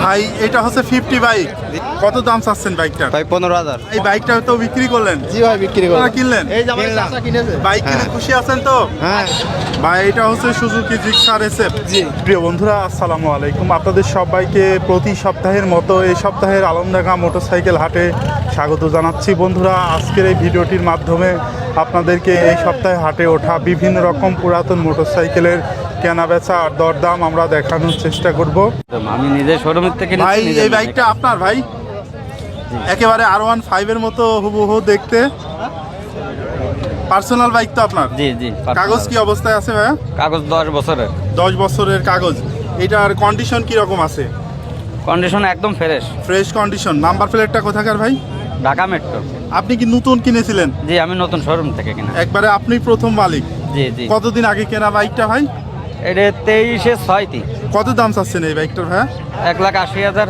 ভাই এটা হচ্ছে ফিফটি বাইক কত দাম চাচ্ছেন বাইকটা ভাই পনেরো হাজার। এই বাইকটা তো বিক্রি করলেন? জি ভাই বিক্রি আপনারা কিনলেন? এই যে কিনেছে। বাইক কিনে হ্যাঁ। খুশি আছেন তো? হ্যাঁ। ভাই এটা হচ্ছে সুজুকি জিক্সার এসএফ জি। প্রিয় বন্ধুরা আসসালামু আলাইকুম। আপনাদের সবাইকে প্রতি সপ্তাহের মতো এই সপ্তাহের আলমডাঙ্গা মোটরসাইকেল হাটে স্বাগত জানাচ্ছি। বন্ধুরা আজকের এই ভিডিওটির মাধ্যমে আপনাদেরকে এই সপ্তাহে হাটে ওঠা বিভিন্ন রকম পুরাতন মোটরসাইকেলের কেনা বেচা আর দরদাম আমরা দেখানোর চেষ্টা করব। আমি নিজে শোরুমের থেকে ভাই এই বাইকটা আপনার ভাই? একেবারে আর ওয়ান ফাইভের মতো হুবহু দেখতে। পার্সোনাল বাইক তো আপনার? জি জি কাগজ কি অবস্থায় আছে ভাইয়া? কাগজ দশ বছরের। দশ বছরের কাগজ। এটার কন্ডিশন কি রকম আছে? কন্ডিশন একদম ফ্রেশ ফ্রেশ কন্ডিশন নাম্বার প্লেটটা কোথাকার ভাই? ঢাকা মেট্রো আপনি কি নতুন কিনেছিলেন? জি আমি নতুন শোরুম থেকে কিনা একবারে আপনি প্রথম মালিক। জি জি। কতদিন আগে কেনা বাইকটা ভাই? এটা তেইশে ছয়টি কত দাম চাচ্ছেন এই বাইকটার ভাইয়া এক লাখ আশি হাজার।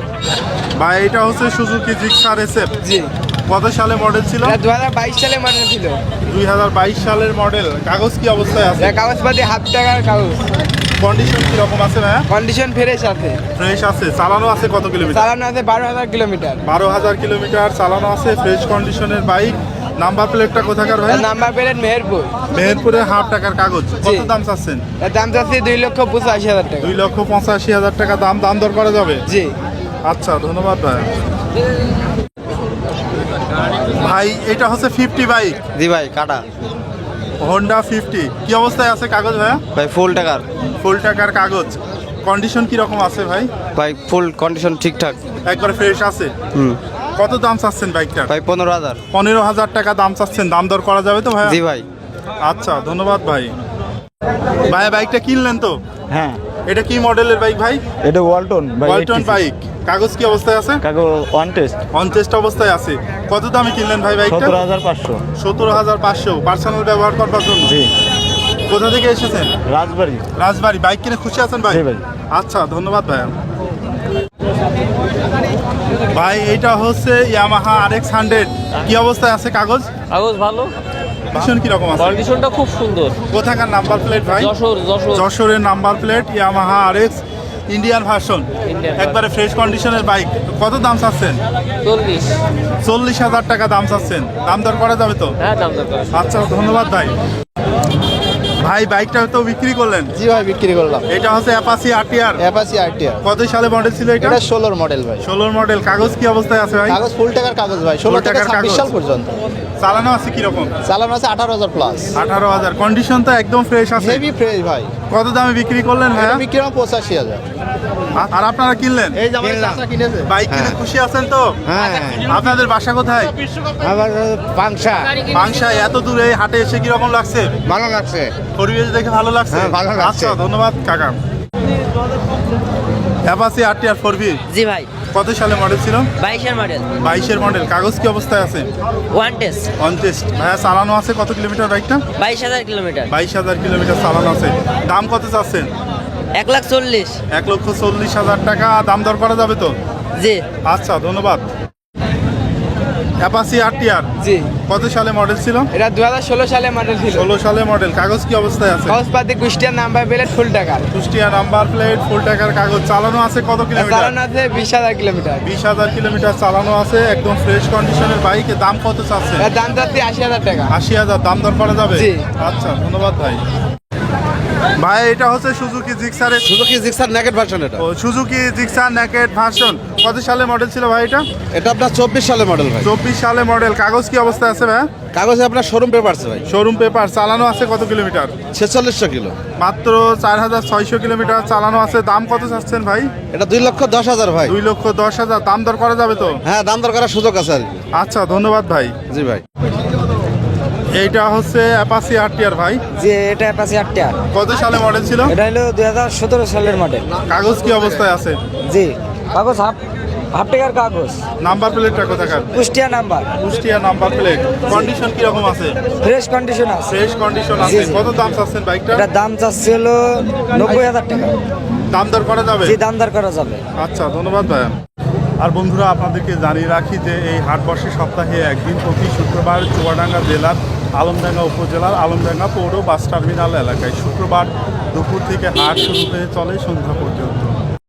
ভাই এটা হচ্ছে সুজুকি জিক্সার এসএফ জি। কত সালে মডেল ছিল? দু হাজার বাইশ সালে মডেল ছিল। দুই হাজার বাইশ সালের মডেল কাগজ কি অবস্থায় আছে? কাগজপাতি হাফ টাকার কাগজ। কন্ডিশন কি রকম আছে ভাইয়া? কন্ডিশন ফ্রেশ আছে। ফ্রেশ আছে। চালানো আছে কত কিলোমিটার চালানো আছে বারো হাজার কিলোমিটার বারো হাজার কিলোমিটার চালানো আছে ফ্রেশ কন্ডিশনের বাইক নাম্বার প্লেটটা কোথাকার ভাই নাম্বার প্লেট মেহেরপুর। মেহেরপুরে হাফ টাকার কাগজ। কত দাম চাচ্ছেন? দাম চাচ্ছি দুই লক্ষ পঁচাশি হাজার টাকা। দুই লক্ষ পঁচাশি হাজার টাকা দাম। দাম দর করা যাবে? জি। আচ্ছা ধন্যবাদ ভাই ভাই এটা হচ্ছে ফিফটি বাইক জি ভাই কাটা। হোন্ডা ফিফটি কি অবস্থায় আছে কাগজ ভাইয়া? ভাই ফুল টাকার। ফুল টাকার কাগজ। কন্ডিশন কি রকম আছে ভাই? ভাই ফুল কন্ডিশন ঠিকঠাক। একবারে ফ্রেশ আছে? হুম। কত দাম চাচ্ছেন বাইকটা ভাই পনেরো হাজার। পনেরো হাজার টাকা দাম চাচ্ছেন। দাম দর করা যাবে তো ভাই জি ভাই। আচ্ছা ধন্যবাদ ভাই। ভাই বাইকটা কিনলেন তো? হ্যাঁ। এটা কি মডেলের বাইক ভাই? এটা ওয়ালটন ওয়ালটন বাইক কাগজ কি অবস্থায় আছে? কাগজ ওয়ান টেস্ট অন টেস্ট অবস্থায় আছে। কত দামে কিনলেন ভাই বাইকটা সতেরো হাজার পাঁচশো। সতেরো হাজার পাঁচশো। পার্সোনাল ব্যবহার করবার জন্য? জি। কোথা থেকে এসেছেন? রাজবাড়ি। রাজবাড়ি। বাইক কিনে খুশি আছেন ভাই? জি ভাই। আচ্ছা ধন্যবাদ ভাই ভাই এটা হচ্ছে ইয়ামাহা আর এক্স হান্ড্রেড কি অবস্থায় আছে কাগজ? কাগজ ভালো। ভীষণ কীরকম আছে? কন্ডিশনটা খুব সুন্দর। কোথাকার নাম্বার প্লেট ভাই? যশোর যশোর। যশোরের number plate Yamaha R X Indian version একবারে ফ্রেশ কন্ডিশনের বাইক কত দাম চাচ্ছেন? চল্লিশ। চল্লিশ হাজার টাকা দাম চাচ্ছেন। দাম দর করা যাবে তো? হ্যাঁ দাম আচ্ছা ধন্যবাদ ভাই। ভাই বাইকটা তো বিক্রি করলেন? জি ভাই বিক্রি করলাম। এটা হচ্ছে অ্যাপাসি আরটিআর অ্যাপাসি আরটিআর কত সালে মডেল ছিল এটা? এটা ষোলোর মডেল ভাই। ষোলোর মডেল কাগজ কি অবস্থায় আছে ভাই? কাগজ ফুল টাকার কাগজ ভাই। ষোলো ফুল থেকে টাকার ছাব্বিশ কাগজ। সাল পর্যন্ত। চালানো আছে কি রকম চালানো আছে আঠারো হাজার প্লাস আঠারো হাজার। কন্ডিশন তো একদম ফ্রেশ আছে। হেভি ফ্রেশ ভাই। কত দামে বিক্রি করলেন ভাইয়া? বিক্রি আমার পঁচাশি হাজার। আর আপনারা কিনলেন? এই যে আমাদের চাচা কিনেছে। বাইক কিনে খুশি আছেন তো? হ্যাঁ। আপনাদের বাসা কোথায়? আমার পাংশা এত দূরে হাটে এসে কীরকম লাগছে? ভালো লাগছে। পরিবেশ দেখে ভালো লাগছে? হ্যাঁ, ভালো লাগছে। আচ্ছা ধন্যবাদ কাকা। অ্যাপাসি আরটি আর ফোর জি ভাই। কত সালে মডেল ছিল? বাইশের মডেল বাইশের মডেল কাগজ কি অবস্থায় আছে? ওয়ান টেস্ট অনটেস্ট ভাইয়া চালানো আছে কত কিলোমিটার বাইকটা বাইশ হাজার কিলোমিটার বাইশ হাজার কিলোমিটার চালানো আছে। দাম কত চাচ্ছেন? এক লাখ চল্লিশ। এক লক্ষ চল্লিশ হাজার টাকা। দাম দর করা যাবে তো? জি। আচ্ছা ধন্যবাদ। অ্যাপাসি আরটিআর জি। কত সালে মডেল ছিল? এটা দু সালে মডেল ছিল। ষোলো সালে মডেল কাগজ কি অবস্থায় আছে? কাগজপাতি কুষ্টিয়ার নাম্বার প্লেট ফুল টাকার। কুষ্টিয়া নাম্বার প্লেট ফুল টাকার কাগজ। চালানো আছে কত কিলোমিটার চালানো আছে বিশ হাজার কিলোমিটার বিশ হাজার কিলোমিটার চালানো আছে। একদম ফ্রেশ কন্ডিশনের বাইকের দাম কত চাচ্ছে দাম চাচ্ছি আশি হাজার টাকা। আশি হাজার। দাম দর করা যাবে? জি। আচ্ছা ধন্যবাদ ভাই। ভাই এটা হচ্ছে সুজুকি জিক্সারের সুজুকি জিক্সার নেকেট ভার্সন এটা। ও সুজুকি জিক্সার নেকেট ভার্সন কত সালে মডেল ছিল ভাই এটা? এটা আপনার চব্বিশ সালের মডেল ভাই। চব্বিশ সালে মডেল কাগজ কি অবস্থায় আছে ভাই? কাগজে আপনার শোরুম পেপারস ভাই। শোরুম পেপার চালানো আছে কত কিলোমিটার? ছেচল্লিশশো কিলো। মাত্র চার হাজার ছয়শো কিলোমিটার চালানো আছে। দাম কত চাচ্ছেন ভাই? এটা দুই লক্ষ দশ হাজার ভাই। দুই লক্ষ দশ হাজার। দাম দর করা যাবে তো? হ্যাঁ দাম দর করার সুযোগ আছে আর আচ্ছা ধন্যবাদ ভাই। জি ভাই। এইটা হচ্ছে অ্যাপাসি আরটিআর ভাই। যে এটা অ্যাপাসি আটটা কত সালে মডেল ছিল? এটা হলো দুই হাজার সতেরো সালের মডেল কাগজ কি অবস্থায় আছে? জি কাগজ হাফ হাফ টাকার কাগজ। নাম্বার প্লেটটা কোথাকার? Kushtia number. Kushtia number plate condition কি রকম আছে? ফ্রেশ কন্ডিশন আছে। ফ্রেশ কন্ডিশন আছে। জি, জি। কত দাম চাচ্ছেন বাইকটা এটার দাম চাচ্ছে হলো নব্বই হাজার টাকা। দাম দর করা যাবে? যে দাম দর করা যাবে। আচ্ছা ধন্যবাদ ভাইয়া। আর বন্ধুরা আপনাদেরকে জানিয়ে রাখি যে এই হাট বসে সপ্তাহে একদিন প্রতি শুক্রবার চুয়াডাঙ্গা জেলার আলমডাঙ্গা উপজেলার আলমডাঙ্গা পৌর বাস টার্মিনাল এলাকায় শুক্রবার দুপুর থেকে হাট শুরু হয়ে চলে সন্ধ্যা পর্যন্ত।